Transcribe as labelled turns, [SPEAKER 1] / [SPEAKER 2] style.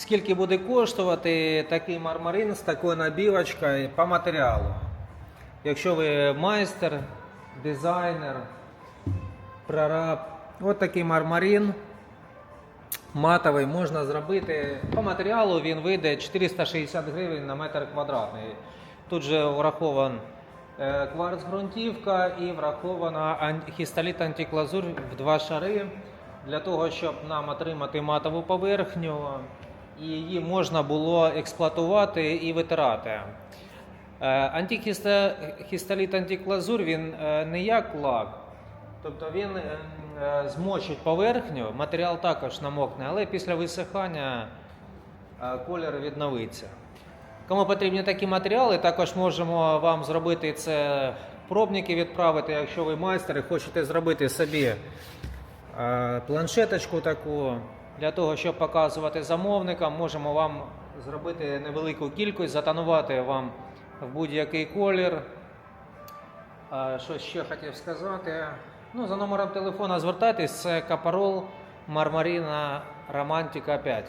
[SPEAKER 1] скільки буде коштувати такий мармарин з такою набівочкою по матеріалу. Якщо ви майстер, дизайнер, прораб, от такий мармарин матовий можна зробити. По матеріалу він вийде 460 гривень на метр квадратний. Тут же врахован е, кварц ґрунтівка і врахована ан- хістоліт антиклазур в два шари для того, щоб нам отримати матову поверхню, і її можна було експлуатувати і витирати. Е, Антихістоліт антиклазур він е, не як лак, тобто він е, змочить поверхню, матеріал також намокне, але після висихання колір відновиться. Кому потрібні такі матеріали, також можемо вам зробити це пробники відправити, якщо ви майстер і хочете зробити собі планшеточку таку для того, щоб показувати замовникам, можемо вам зробити невелику кількість, затонувати вам в будь-який колір. Щось Що ще хотів сказати? Ну, за номером телефона звертайтесь, це Капарол Мармаріна Романтика 5.